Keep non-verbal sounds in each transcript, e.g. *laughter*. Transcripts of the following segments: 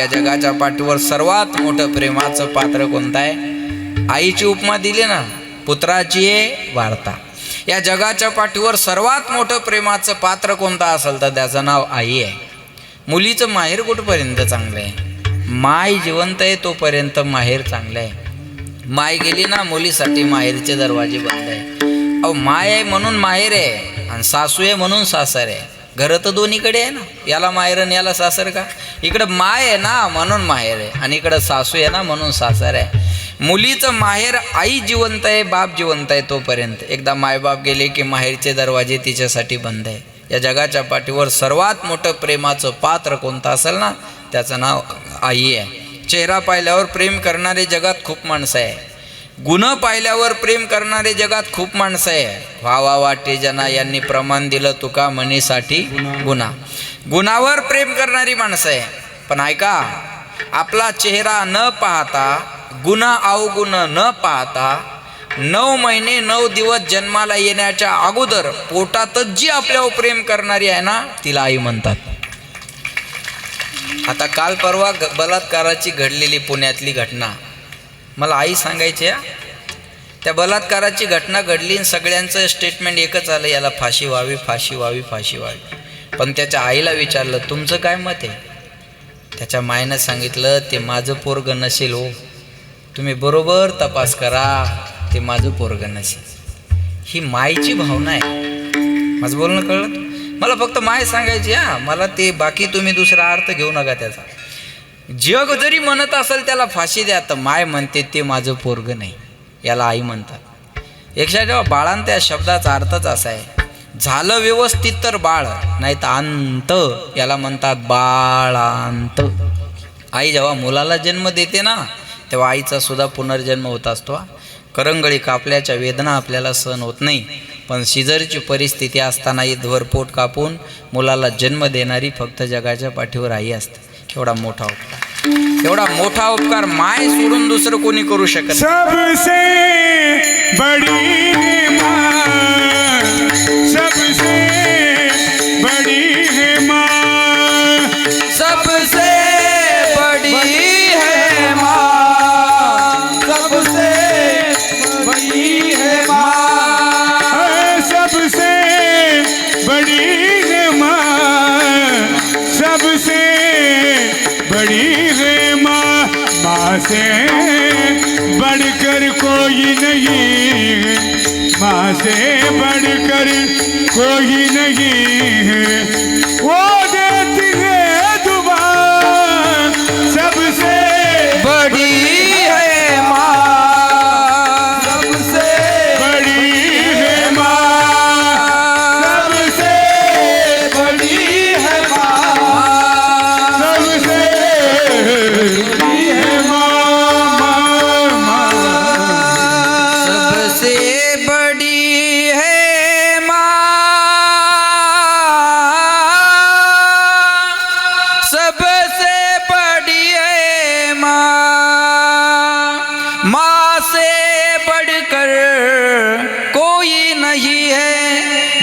या जगाच्या पाठीवर सर्वात मोठं प्रेमाचं पात्र कोणतं आहे? आईची उपमा दिली ना पुत्राची आहे वार्ता. या जगाच्या पाठीवर सर्वात मोठं प्रेमाचं पात्र कोणतं असेल तर त्याचं नाव आई आहे. मुलीचं माहेर कुठपर्यंत चांगलं आहे? माय जिवंत आहे तोपर्यंत माहेर चांगलं आहे. माय गेली ना मुलीसाठी माहेरचे दरवाजे बंद आहे. अहो माय आहे म्हणून माहेर आहे आणि सासू आहे म्हणून सासर आहे. घरं तर दोन्हीकडे आहे ना. याला माहेर आणि याला सासर का? इकडं माय आहे ना म्हणून माहेर आहे. आणि इकडं सासू आहे ना म्हणून सासर आहे. मुलीचं माहेर आई जिवंत आहे बाप जिवंत आहे तोपर्यंत. एकदा मायबाप गेले की माहेरचे दरवाजे तिच्यासाठी बंद आहे. या जगाच्या पाठीवर सर्वात मोठं प्रेमाचं पात्र कोणतं असेल ना? त्याचं नाव आई आहे. चेहरा पाहिल्यावर प्रेम करणारे जगात खूप माणसं आहे. गुण पाहिल्यावर प्रेम करणारे जगात खूप माणसं आहे. व्हावा वाटे जना यांनी प्रमाण दिलं तुका म्हणीसाठी गुन्हा. गुणावर प्रेम करणारी माणसं आहे. पण ऐका आपला चेहरा न पाहता गुन्हा अवगुण न पाहता नऊ महिने नऊ दिवस जन्माला येण्याच्या अगोदर पोटातच जी आपल्यावर प्रेम करणारी आहे ना तिला आई म्हणतात. आता काल परवा ग- बलात्काराची घडलेली पुण्यातली घटना. मला आई सांगायची त्या बलात्काराची घटना घडली आणि सगळ्यांचं स्टेटमेंट एकच आलं याला फाशी व्हावी फाशी व्हावी फाशी व्हावी. पण त्याच्या आईला विचारलं तुमचं काय मत आहे? त्याच्या मायनं सांगितलं ते माझं पोरग नसेल हो. तुम्ही बरोबर तपास करा ते माझं पोरग नसेल. ही मायची भावना आहे. माझं बोलणं कळलं? मला फक्त माय सांगायची हा मला ते बाकी तुम्ही दुसरा अर्थ घेऊ नका त्याचा. जग जरी म्हणत असेल त्याला फाशी द्या तर माय म्हणते ते माझं पोरग नाही. याला आई म्हणतात. एकशा जेव्हा बाळांत त्या शब्दाचा अर्थच असा आहे. झालं व्यवस्थित तर बाळ नाही तर अंत याला म्हणतात बाळांत. आई जेव्हा मुलाला जन्म देते ना तेव्हा आईचा सुद्धा पुनर्जन्म होत असतो करंगळी कापल्याच्या वेदना आपल्याला सहन होत नाही पण शिजरची परिस्थिती असतानाही धरपोट कापून मुलाला जन्म देणारी फक्त जगाच्या पाठीवर आई असते. एवढा मोठा उपकार. एवढा मोठा उपकार माय सोडून दुसरं कोणी करू शकत सबसे बड़ी माय से बढ़कर कोई नहीं है। वो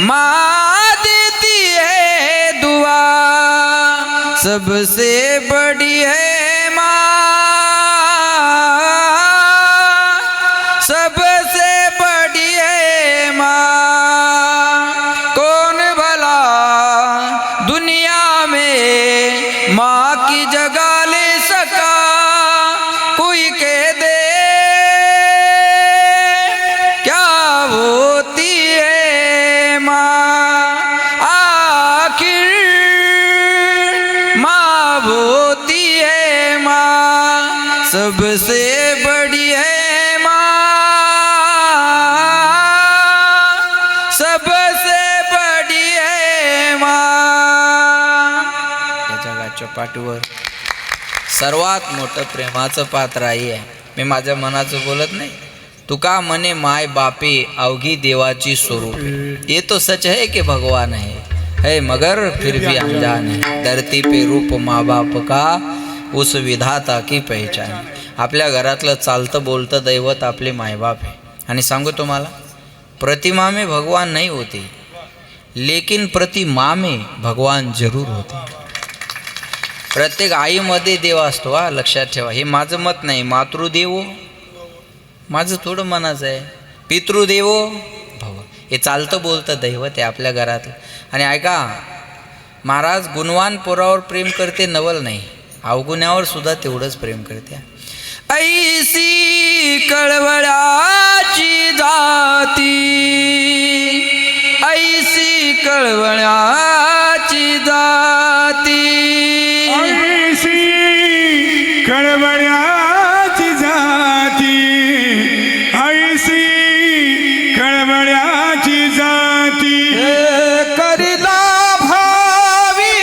माँ देती है दुआ सबसे बड़ी है जगाच्या सर्वात मोठं प्रेमाचं पात्र आई आहे. मी माझ्या मनाचं बोलत नाही. तुका मने माय बापे अवघी देवाची स्वरूप ये तो सच है की भगवान है है मगर फिर भी अनजान है धरती पे रूप माँ बाप का? उस विधाता की पहचान आपल्या घरातलं चालतं बोलतं दैवत आपले मायबाप आहे. आणि सांगू तुम्हाला प्रतिमा में भगवान नाही होते. लेकिन प्रतिमा में भगवान जरूर होते. प्रत्येक आईमध्ये देव असतो हा लक्षात ठेवा. हे माझं मत नाही. मातृदेवो माझं थोडं मनाचं आहे. पितृदेवो भव. हे चालतं बोलतं दैवत आहे आपल्या घरात आणि ऐका महाराज गुणवान पोरावर प्रेम करते नवल नाही. अवगुण्यावर सुद्धा तेवढंच प्रेम करते. ऐसी कळवळाची जाती. ऐसी कळवळाची जाती. ऐशी कळवळ्याची जाती. ऐशी कळवळ्याची जाती. करिला भावी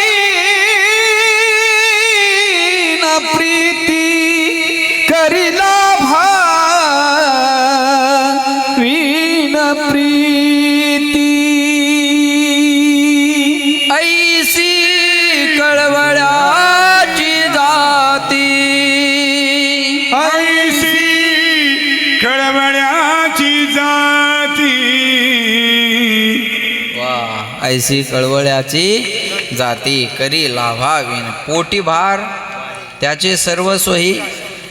न प्रीती वा कळवळ्याची जाती करी लाभावीन पोटी भार त्याचे सर्व सोयी.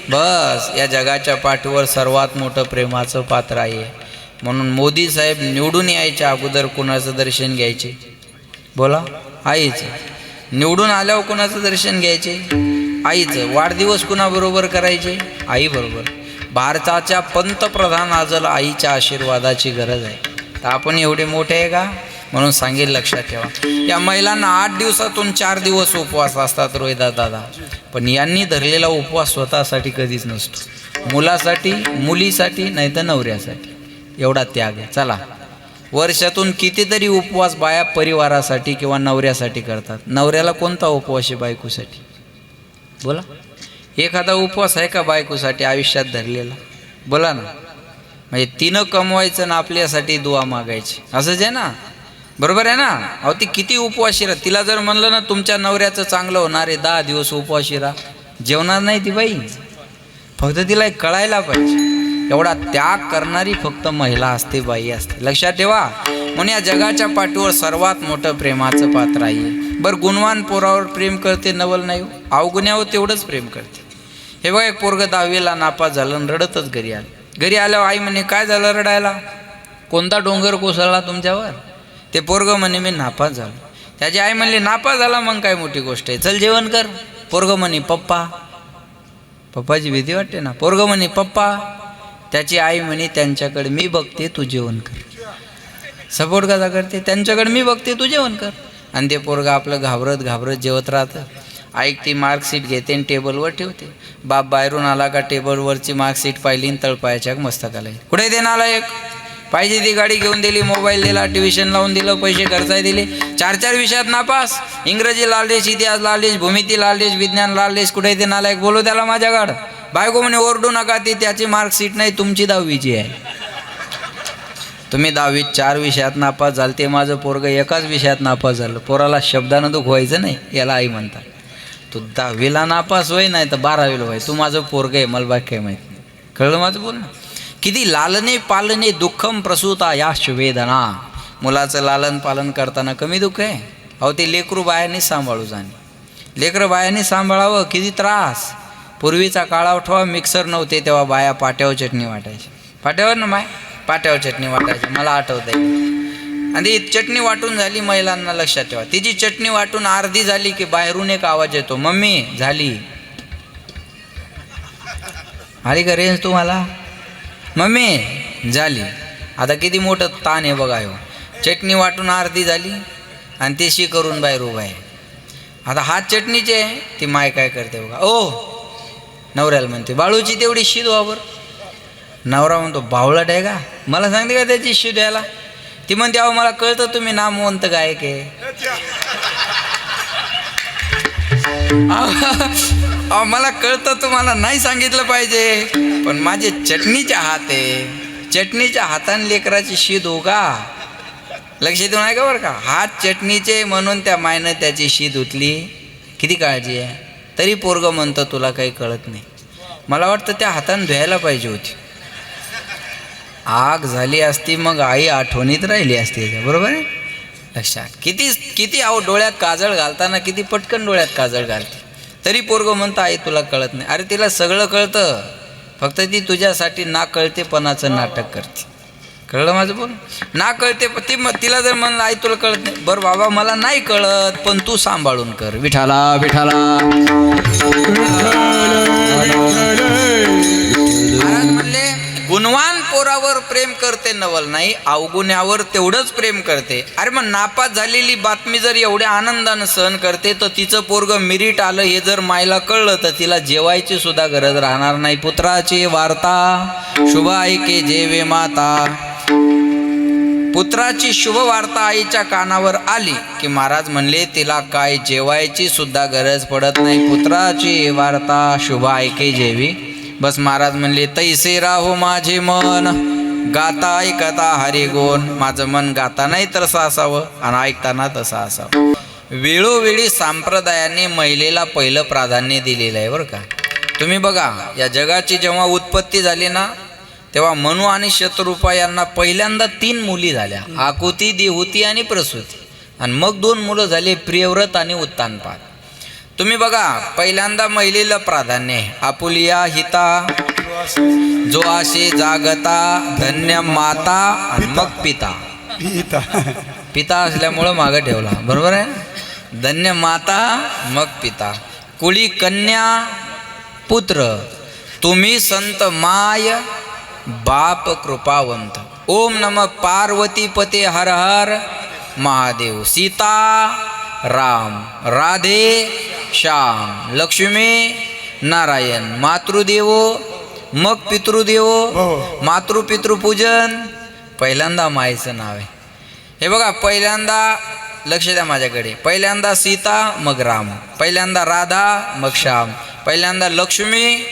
बस या जगाच्या पाठीवर सर्वात मोठं प्रेमाचं पात्र आहे. म्हणून मोदी साहेब निवडून यायच्या अगोदर कुणाचं दर्शन घ्यायचे? बोला आईचं. निवडून आल्यावर कुणाचं दर्शन घ्यायचे? आईचं. वाढदिवस कुणाबरोबर करायचे? आईबरोबर भारताच्या पंतप्रधान आजल आईच्या आशीर्वादाची गरज आहे. तर आपण एवढे मोठे आहे का? म्हणून सांगेल लक्षात ठेवा. या महिलांना आठ दिवसातून चार दिवस उपवास असतात रोहिदा दादा. पण यांनी धरलेला उपवास स्वतःसाठी कधीच नसतो. मुलासाठी मुलीसाठी नाही तर नवऱ्यासाठी. एवढा त्याग आहे. चला. वर्षातून कितीतरी उपवास बाया परिवारासाठी किंवा नवऱ्यासाठी करतात. नवऱ्याला कोणता उपवास आहे बायकोसाठी? बोला. एखादा उपवास आहे का बायकोसाठी आयुष्यात धरलेला? बोला ना. म्हणजे तिनं कमवायचं ना आपल्यासाठी दुवा मागायची. असंच आहे ना? बरोबर आहे ना? अहो ती किती उपवाशी राहा. तिला जर म्हणलं ना तुमच्या नवऱ्याचं चांगलं होणार आहे दहा दिवस उपवाशी राहा. जेवणार नाही ती बाई. फक्त तिला एक कळायला पाहिजे. एवढा त्याग करणारी फक्त महिला असते बाई असते. लक्षात ठेवा. म्हणून या जगाच्या पाठीवर सर्वात मोठं प्रेमाचं पात्र आहे. बरं गुणवान पोरावर प्रेम करते नवल नाही हो. अवगुण्यावर तेवढंच प्रेम करते. हे बघा एक पोरग दहावीला नापास झालं आणि रडतच घरी आलं. घरी आल्यावर आई म्हणे काय झालं रडायला? कोणता डोंगर कोसळला तुमच्यावर? ते पोरगं म्हणे मी नापास झालो. त्याची आई म्हणली नापास झाला मग काय मोठी गोष्ट आहे. चल जेवण कर. पोरग म्हणे पप्पा. पप्पाची भीती वाटते ना. पोरगं म्हणे पप्पा. त्याची आई म्हणे त्यांच्याकडे मी बघते तू जेवण कर. सपोर्ट कसा करते? त्यांच्याकडे मी बघते तू जेवण कर. आणि ते पोरगं आपलं घाबरत घाबरत जेवत राहतं. ऐकती मार्कशीट घेते आणि टेबलवर ठेवते. बाप बाहेरून आला का टेबलवरची मार्कशीट पाहिली आणि तळपायाच्या मस्तकाला कुठे देणार आला एक पाहिजे ती गाडी घेऊन दिली मोबाईल दिला ट्युशन लावून दिलं पैसे खर्चाय दिले. चार चार विषयात नापास. इंग्रजी लालडेश इतिहास लालडेश भूमिती लालडेश विज्ञान लालडेश कुठे ते नालायक बोलू त्याला माझ्याकडं. बायको म्हणे ओरडू नका ती त्याची मार्कशीट नाही तुमची दहावीची आहे. तुम्ही दहावीत चार विषयात नापास झाल ते माझं पोरगं एकाच विषयात नापास झालं. पोराला शब्दानं दुःख व्हायचं नाही याला आई म्हणतात. तू दहावीला नापास होय नाही तर बारावीला व्हाय तू माझं पोरगं आहे मला बाकी काय माहीत नाही. कळलं माझं बोल ना किती लालने पालने दुःखम प्रसूता या वेदना. मुलाचं लालन पालन करताना कमी दुःख आहे. अहो ते लेकरू बायाने सांभाळू जाणे. लेकरं बायाने सांभाळावं किती त्रास. पूर्वीचा काळावठवा मिक्सर नव्हते तेव्हा बाया पाट्यावर चटणी वाटायची. पाट्यावर ना माय पाट्यावर चटणी वाटायची मला आठवत आहे आणि ती चटणी वाटून झाली महिलांना लक्षात ठेवा. तिची चटणी वाटून अर्धी झाली की बाहेरून एक आवाज येतो मम्मी झाली. आली का रेंज तुम्हाला? मम्मी झाली. आता किती मोठं ताण आहे बघा ह्यो चटणी वाटून अर्धी झाली आणि ती शी करून बाहेर उभा आहे. आता हात चटणीचे आहे ती माय काय करते बघा. ओ नवऱ्याला म्हणते बाळूची तेवढी शी वावर. नवरा म्हणतो बावळट आहे का? मला सांगते का त्याची शी द्यायला ती म्हणते अहो मला कळतं तुम्ही नामवंत गायक आहे. मला कळतं तुम्हाला नाही सांगितलं पाहिजे पण माझे चटणीचे हात आहे चटणीच्या हाताने लेकराची शीद हो का लक्ष देऊ नाही का बरं का? हात चटणीचे म्हणून त्या मायनं त्याची शीद उतली किती काळजी आहे? तरी पोरग म्हणतं तुला काही कळत नाही. मला वाटतं त्या हाताने धुवायला पाहिजे होती. आग झाली असती मग आई आठवणीत राहिली असती बरोबर आहे? लक्षात. किती किती अहो डोळ्यात काजळ घालताना किती पटकन डोळ्यात काजळ घालते. तरी पोरगं म्हणतं आई तुला कळत नाही. अरे तिला सगळं कळतं. फक्त ती तुझ्यासाठी ना कळतेपणाचं नाटक करते. कळलं माझं बोल ना कळते ती मग तिला जर म्हणलं आई तुला कळत नाही. बरं बाबा मला नाही कळत पण तू सांभाळून कर. विठाला विठाला. महाराज म्हणले गुणवान नवरावर प्रेम करते नवल नाही अवगुण्यावर तेवढंच प्रेम करते. अरे मग नापास झालेली बातमी जर एवढ्या आनंदानं सहन करते तर तिचं पोरग मिरिट आलं हे जर मायला कळलं तर तिला जेवायची सुद्धा गरज राहणार नाही. पुत्राची वार्ता शुभ ऐके जेवे माता. पुत्राची शुभ वार्ता आईच्या कानावर आली की महाराज म्हणले तिला काय जेवायची सुद्धा गरज पडत नाही. पुत्राची वार्ता शुभ ऐके जेवी बस महाराज म्हणले तैसे राहो माझे मन. गाता ऐकता हरिगोन माझं मन गाता नाही तसं असावं आणि ऐकताना तसं असावं. वेळोवेळी संप्रदायाने महिलेला पहिलं प्राधान्य दिलेलं आहे बरं का. तुम्ही बघा या जगाची जेव्हा उत्पत्ती झाली ना तेव्हा मनु आणि शत्रुपा यांना पहिल्यांदा तीन मुली झाल्या. आकुती देहुती आणि प्रसूती. आणि मग दोन मुलं झाले प्रियव्रत आणि उत्तानपाद. तुम्ही बघा पहिल्यांदा महिलेला प्राधान्य आपुलिया हिता. जो आशे जागता धन्य माता आणि मग पिता. पिता असल्यामुळं मागं ठेवला. बरोबर आहे? धन्य माता मग पिता. कुळी कन्या पुत्र. तुम्ही संत माय बाप कृपावंत. ओम नम पार्वती पते हर हर महादेव. सीता राम. राधे. श्याम लक्ष्मी नारायण मातृदेवो मग पितृदेवो मातृपितृपूजन पहिल्यांदा मायचं नाव आहे. हे बघा पहिल्यांदा लक्ष द्या माझ्याकडे. पहिल्यांदा सीता मग राम. पहिल्यांदा राधा मग श्याम. पहिल्यांदा लक्ष्मी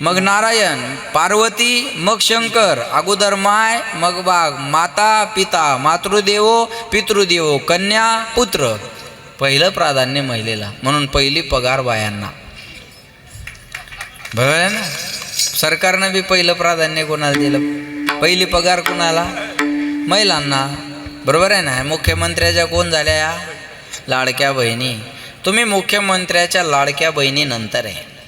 मग नारायण. पार्वती मग शंकर. अगोदर माय मग बाग. माता पिता. मातृदेवो पितृदेवो. कन्या पुत्र. पहिलं प्राधान्य महिलेला म्हणून पहिली पगार बायांना. बरोबर ना? सरकारनं बी पहिलं प्राधान्य कोणाला दिलं? पहिली पगार कोणाला? महिलांना. बरोबर आहे ना? मुख्यमंत्र्याच्या कोण झाल्या? या लाडक्या बहिणी. तुम्ही मुख्यमंत्र्याच्या लाडक्या बहिणीनंतर आहे.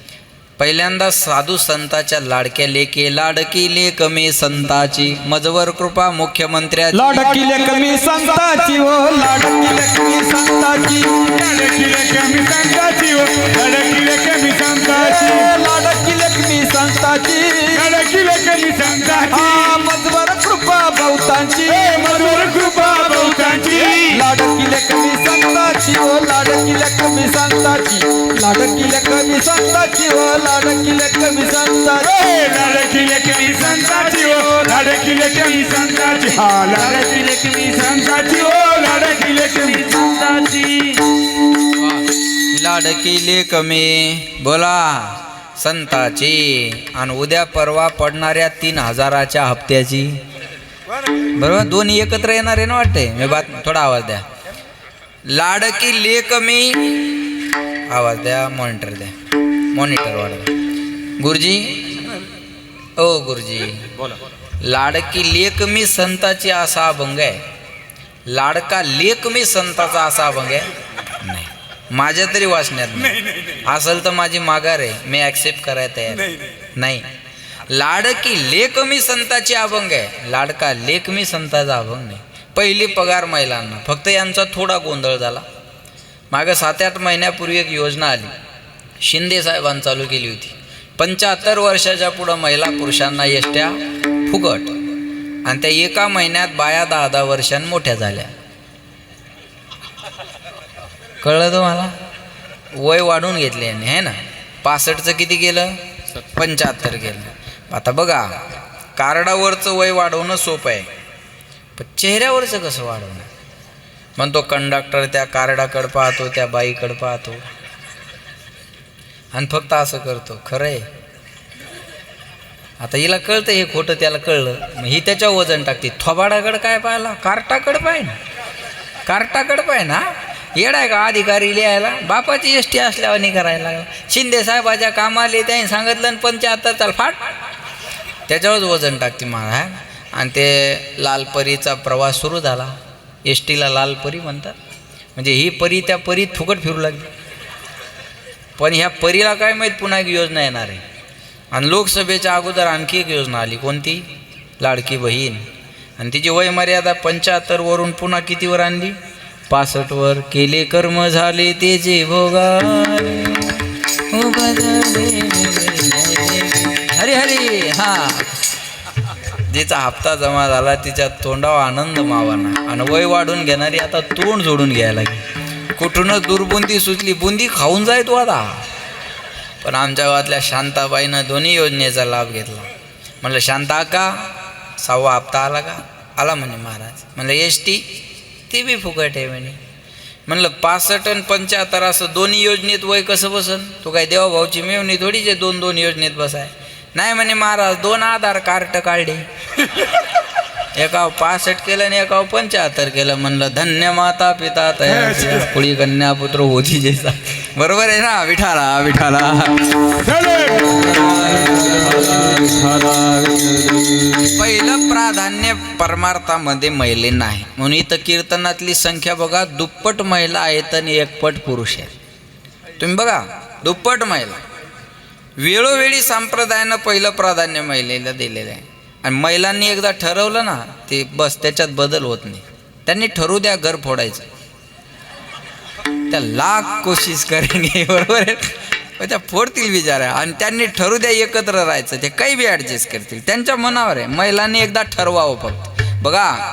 पहिल्यांदा साधू संताच्या लाडक्या लेके लाडकी लेक मी संताची. मजवर कृपा मुख्यमंत्र्याची. लाडकी लेखमी संताची ओ लाडकी लेखमी संताची. लडकिले कमी संताची हो लडकिले कमी संताची. लाडकी लेखमी संताची. लडकिले कमी संताची. हा मजवर कृपा बहुतांची मधुर कृपा बहुतांची लाडकी लेखमी संताची ओ लाडकी लेखमी संताची. लाडकी लेखमी संताची ओ लाडकी लेखमी संताची. लडकिले कमी संताची हो लडकिले कमी संताची. हा लडकिले कमी संताची हो लडकिले कमी संताची. लाडकी लेक मी बोला. संताची. आणि उद्या परवा पडणाऱ्या तीन हजाराच्या हप्त्याची. बरोबर? दोन्ही एकत्र येणार आहे ना वाटते मी बात थोडा आवाज द्या. लाडकी लेक मी आवाज द्या मॉनिटर द्या. मॉनिटर वाढवा. गुरुजी? ओ गुरुजी. लाडकी लेक मी संताची असा अभंग आहे. लाडका लेक मी संताचा असा अभंग आहे? नाही. माझ्या तरी वाचण्यात नाही. असेल तर माझी माघार आहे. मी ॲक्सेप्ट करायला तयार. नाही लाडकी लेक मी संताची अभंग आहे. लाडका लेक मी संताचा अभंग नाही. पहिली पगार महिलांना. फक्त यांचा थोडा गोंधळ झाला. मागं सात आठ महिन्यापूर्वी एक योजना आली. शिंदे साहेबांनी चालू केली होती. पंच्याहत्तर वर्षाच्या पुढं महिला पुरुषांना एसट्या फुकट. आणि त्या एका महिन्यात बाया दहा दहा वर्षांनी मोठ्या झाल्या. कळलं तुम्हाला? वय वाढून घेतले यांनी है ना? पासष्टचं किती केलं? पंच्याहत्तर केलं. आता बघा कार्डावरचं वय वाढवणं सोपं आहे. पण चेहऱ्यावरचं कसं वाढवणं? म्हणतो कंडक्टर त्या कार्डाकडं पाहतो त्या बाईकडं पाहतो. आणि फक्त असं करतो खरं आहे आता हिला कळतं हे खोटं त्याला कळलं. मग ही त्याच्यावर वजन टाकते. थोबाडाकडं काय पाहिला? कार्टाकडं पाहिजे ना कार्टाकडं पाहिजे ना येडाय का अधिकारी लिहायला? बापाची एस टी असल्यावर नाही करायला लागला. शिंदे साहेबाच्या कामाले त्यांनी सांगितलं आणि पंच्याहत्तर चाल फाट त्याच्यावरच वजन टाकते मला आणि ते लालपरीचा प्रवास सुरू झाला. एस टीला लालपरी म्हणतात. म्हणजे ही परी त्या परीत फुकट फिरू लागली. पण ह्या परीला काय माहीत पुन्हा एक योजना येणार आहे. आणि लोकसभेच्या अगोदर आणखी एक योजना आली. कोणती? लाडकी बहीण. आणि तिची वयमर्यादा पंच्याहत्तरवरून पुन्हा कितीवर आणली? पासष्टवर केले कर्म झाले ते जे भोगाले हरे हरी हरी हा. जिचा हप्ता जमा झाला तिच्या तोंडावर आनंद मावाना आणि वय वाढून घेणारी आता तोंड जोडून घ्यायला कुठूनच दुर्बुंदी सुचली बुंदी खाऊन जाय तू आता पण आमच्या गावातल्या शांताबाईनं दोन्ही योजनेचा लाभ घेतला. म्हणलं शांता का सहावा हप्ता आला का? आला म्हणे महाराज. म्हणलं एस टी ते बी फुकट आहे म्हणे. म्हणलं पासष्ट आणि पंच्याहत्तर असं दोन्ही योजनेत वय कसं बसन? तू काय देवाभाऊची मेवणी थोडीच आहे दोन दोन योजनेत बसाय. नाही म्हणे महाराज दोन आधार कार्ड काढले. एकाव पासष्ट केलं आणि एकाव पंच्याहत्तर केलं. म्हणलं धन्य माता पिता तया *laughs* कुळी कन्या पुत्र होती जैसा. बरोबर आहे ना विठाला विठाला पहिलं प्राधान्य परमार्थामध्ये महिलेंना आहे म्हणून इथं कीर्तनातली संख्या बघा दुप्पट महिला आहेत आणि एकपट पुरुष आहेत. तुम्ही बघा दुप्पट महिला. वेळोवेळी संप्रदायानं पहिलं प्राधान्य महिलेला दिलेलं आहे. आणि महिलांनी एकदा ठरवलं ना ते बस त्याच्यात बदल होत नाही. त्यांनी ठरवू द्या घर फोडायचं. त्या लाख कोशिश करेंगे बरोबर आहे. त्या फोडतील बिचारा आणि त्यांनी ठरू द्या एकत्र राहायचं. ते काही बी ॲडजस्ट करतील. त्यांच्या मनावर आहे. महिलांनी एकदा ठरवावं फक्त. बघा